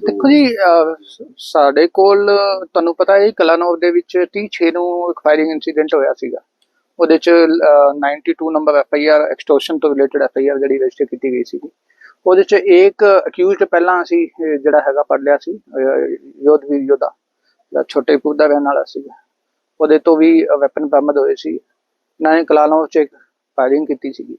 ਦੇਖੋ ਜੀ ਅਹ, ਸ- ਸਾਡੇ ਕੋਲ ਤੁਹਾਨੂੰ ਪਤਾ ਹੈ ਕਲਾਨੌਰ ਦੇ ਵਿੱਚ 36 ਨੂੰ ਇੱਕ ਫਾਇਰਿੰਗ ਇਨਸੀਡੈਂਟ ਹੋਇਆ ਸੀਗਾ। ਉਹਦੇ ਚ ਅਹ, 92 number F I R extortion ਤੋਂ ਰਿਲੇਟਡ ਐਫ ਆਈ ਆਰ ਜਿਹੜੀ ਰਜਿਸਟਰ ਕੀਤੀ ਗਈ ਸੀਗੀ। ਉਹਦੇ ਚ ਇੱਕ ਅਕਿਊਜ਼ਡ ਪਹਿਲਾਂ ਅਸੀਂ ਅਹ, ਜਿਹੜਾ ਹੈਗਾ ਪੜ ਲਿਆ ਸੀ ਅਹ, ਯੋਧਵੀਰ ਯੋਧਾ ਜਿਹੜਾ ਛੋਟੇ ਦਾ ਰਹਿਣ ਵਾਲਾ ਸੀਗਾ। ਉਹਦੇ ਤੋਂ ਵੀ ਵੈਪਨ ਬਰਾਮਦ ਹੋਏ ਸੀ। ਇਹਨਾਂ ਨੇ ਕਲਾਨੌਰ ਚ ਇੱਕ ਫਾਇਰਿੰਗ ਕੀਤੀ ਸੀਗੀ।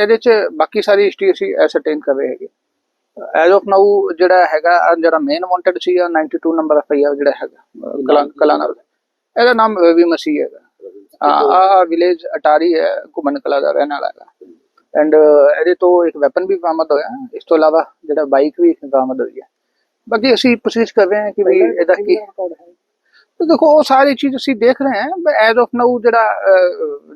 ਇਹਦੇ ਚ ਬਾਕੀ ਸਾਰੀ ਹਿਸਟਰੀ ਅਸੀਂ ਐਸਰਟੇਨ ਕਰ ਰਹੇ ਹੈਗੇ। ਐਜ਼ ਆਫ ਨਾਊ ਜਿਹੜਾ ਹੈਗਾ ਜਿਹੜਾ ਮੇਨ ਵਾਂਟਡ ਸੀ ਆ 92 ਨੰਬਰ ਐਫ ਆਈ ਆਰ ਜਿਹੜਾ ਹੈਗਾ ਕਲਾਨਰ ਇਹਦਾ ਨਾਮ ਰਵੀ ਮਸੀਹ ਹੈਗਾ। ਆ ਆ ਵਿਲੇਜ ਅਟਾਰੀ ਹੈ ਘੁਮਨ ਕਲਾ ਦਾ ਰਹਿਣ ਵਾਲਾ ਹੈਗਾ। ਐਂਡ ਇਹਦੇ ਤੋਂ ਇੱਕ ਵੈਪਨ ਵੀ ਬਰਾਮਦ ਹੋਇਆ। ਇਸ ਤੋਂ ਇਲਾਵਾ ਜਿਹੜਾ ਬਾਈਕ ਵੀ ਬਰਾਮਦ ਹੋਈ ਹੈ। ਬਾਕੀ ਅਸੀਂ ਕੋਸ਼ਿਸ਼ ਕਰ ਰਹੇ ਹਾਂ ਕਿ ਵੀ ਇਹਦਾ ਕੀ ਤੇ ਦੇਖੋ ਉਹ ਸਾਰੀ ਚੀਜ਼ ਅਸੀਂ ਦੇਖ ਰਹੇ ਹਾਂ ਐਜ਼ ਆਫ ਨਾਊ ਜਿਹੜਾ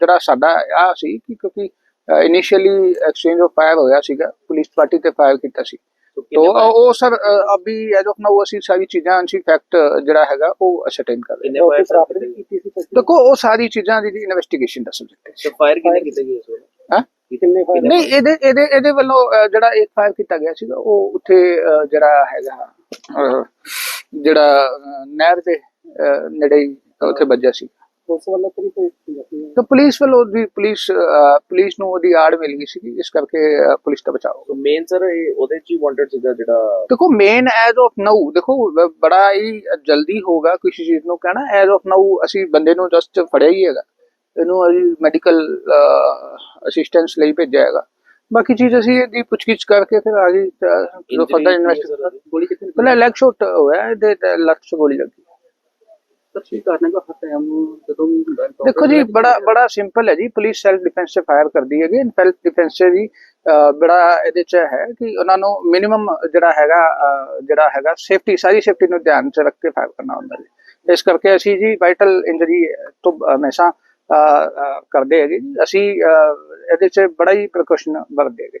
ਜਿਹੜਾ ਸਾਡਾ ਆ ਸੀ ਕਿ ਕਿਉਂਕਿ ਇਨੀਸ਼ੀਅਲੀ ਐਕਸਚੇਂਜ ਆਫ ਫਾਇਰ ਹੋਇਆ ਸੀਗਾ ਪੁਲਿਸ ਪਾਰਟੀ ਤੇ ਫਾਇਰ ਕੀਤਾ ਸੀ। ਤੋ ਉਹ ਸਰ ਅਭੀ ਐਜ਼ ਆਫ ਨਾਊ ਅਸੀਂ ਸਾਰੀ ਚੀਜ਼ਾਂ ਅਸੀਂ ਫੈਕਟ ਜਿਹੜਾ ਹੈਗਾ ਉਹ ਅਸਰਟੇਨ ਕਰ ਰਹੇ ਹਾਂ। ਦੇਖੋ ਉਹ ਸਾਰੀ ਚੀਜ਼ਾਂ ਦੀ ਇਨਵੈਸਟੀਗੇਸ਼ਨ ਦਾ ਸਬਜੈਕਟ ਹੈ। ਸੋ ਫਾਇਰ ਕਿੰਨੇ ਕੀਤੇ ਇਸ ਵੇਲੇ? ਹਾਂ? ਨਹੀਂ ਇਹਦੇ ਇਹਦੇ ਇਹਦੇ ਵੱਲੋਂ ਜਿਹੜਾ ਇੱਕ ਫਾਇਰ ਕੀਤਾ ਗਿਆ ਸੀਗਾ ਉਹ ਉੱਥੇ ਜਿਹੜਾ ਹੈਗਾ ਜਿਹੜਾ ਨਹਿਰ ਦੇ ਨੇੜੇ ਉੱਥੇ ਵੱਜਿਆ ਸੀ ਉਸ ਵੱਲੋਂ ਤਰੀ ਕੋਈ ਤਾਂ ਪੁਲਿਸ ਵੱਲੋਂ ਵੀ ਪੁਲਿਸ ਪੁਲਿਸ ਨੂੰ ਉਹਦੀ ਆੜ ਮਿਲ ਗਈ ਸੀ ਇਸ ਕਰਕੇ ਪੁਲਿਸ ਦਾ ਬਚਾਓ ਸੋ ਮੇਨ ਸਰ ਇਹ ਉਹਦੇ ਚ ਹੀ ਵਾਂਟਡ ਸੀਗਾ ਜਿਹੜਾ ਦੇਖੋ ਮੇਨ ਐਜ਼ ਆਫ ਨਾਊ ਦੇਖੋ ਬੜਾ ਹੀ ਜਲਦੀ ਹੋਗਾ ਕਿਸੇ ਚੀਜ਼ ਨੂੰ ਕਹਿਣਾ। ਐਜ਼ ਆਫ ਨਾਊ ਅਸੀਂ ਬੰਦੇ ਨੂੰ ਜਸਟ ਫੜਿਆ ਹੀ ਹੈਗਾ। ਇਹਨੂੰ ਅਸੀਂ ਮੈਡੀਕਲ ਅਸਿਸਟੈਂਸ ਲਈ ਭੇਜਿਆ ਹੈਗਾ। ਬਾਕੀ ਚੀਜ਼ ਅਸੀਂ ਇਹਦੀ ਪੁੱਛਗਿੱਛ ਕਰਕੇ ਫਿਰ ਆਗੇ ਜੋ ਫਰਦਰ ਇਨਵੈਸਟੀਗੇਸ਼ਨ ਗੋਲੀ ਕਿੱਥੇ ਪਹਿਲਾਂ ਲੈਗ ਸ਼ਾਟ ਹੋਇਆ ਇਹਦੇ ਲੱਤ 'ਚ ਗੋਲੀ ਲੱਗੀ ਤਸਵੀਰ ਕਰਨੇ ਦਾ ਟਾਈਮ ਜਦੋਂ ਵੀ ਹੁੰਦਾ ਦੇਖੋ ਜੀ ਬੜਾ ਬੜਾ ਸਿੰਪਲ ਹੈ ਜੀ ਪੁਲਿਸ ਸੈਲਫ ਡਿਫੈਂਸ 'ਚ ਫਾਇਰ ਕਰਦੀ ਹੈਗੀ ਸੈਲਫ ਡਿਫੈਂਸ 'ਚ ਜੀ ਅਹ, ਬੜਾ ਇਹਦੇ 'ਚ ਹੈ ਕਿ ਉਹਨਾਂ ਨੂੰ ਮਿਨੀਮਮ ਜਿਹੜਾ ਹੈਗਾ ਅਹ, ਜਿਹੜਾ ਹੈਗਾ ਸੇਫਟੀ ਸਾਰੀ ਸੇਫਟੀ ਨੂੰ ਧਿਆਨ 'ਚ ਰੱਖ ਕੇ ਫਾਇਰ ਕਰਨਾ ਹੁੰਦਾ ਜੀ। ਇਸ ਕਰਕੇ ਅਸੀਂ ਜੀ ਵਾਈਟਲ ਇੰਜਰੀ ਤੋਂ ਹਮੇਸ਼ਾ ਅਹ, ਅਹ, ਕਰਦੇ ਹੈਗੇ ਜੀ। ਅਸੀਂ ਅਹ, ਇਹਦੇ 'ਚ ਬੜਾ ਹੀ ਪ੍ਰੀਕਾਸ਼ਨ ਵਰਤਦੇ ਹੈਗੇ।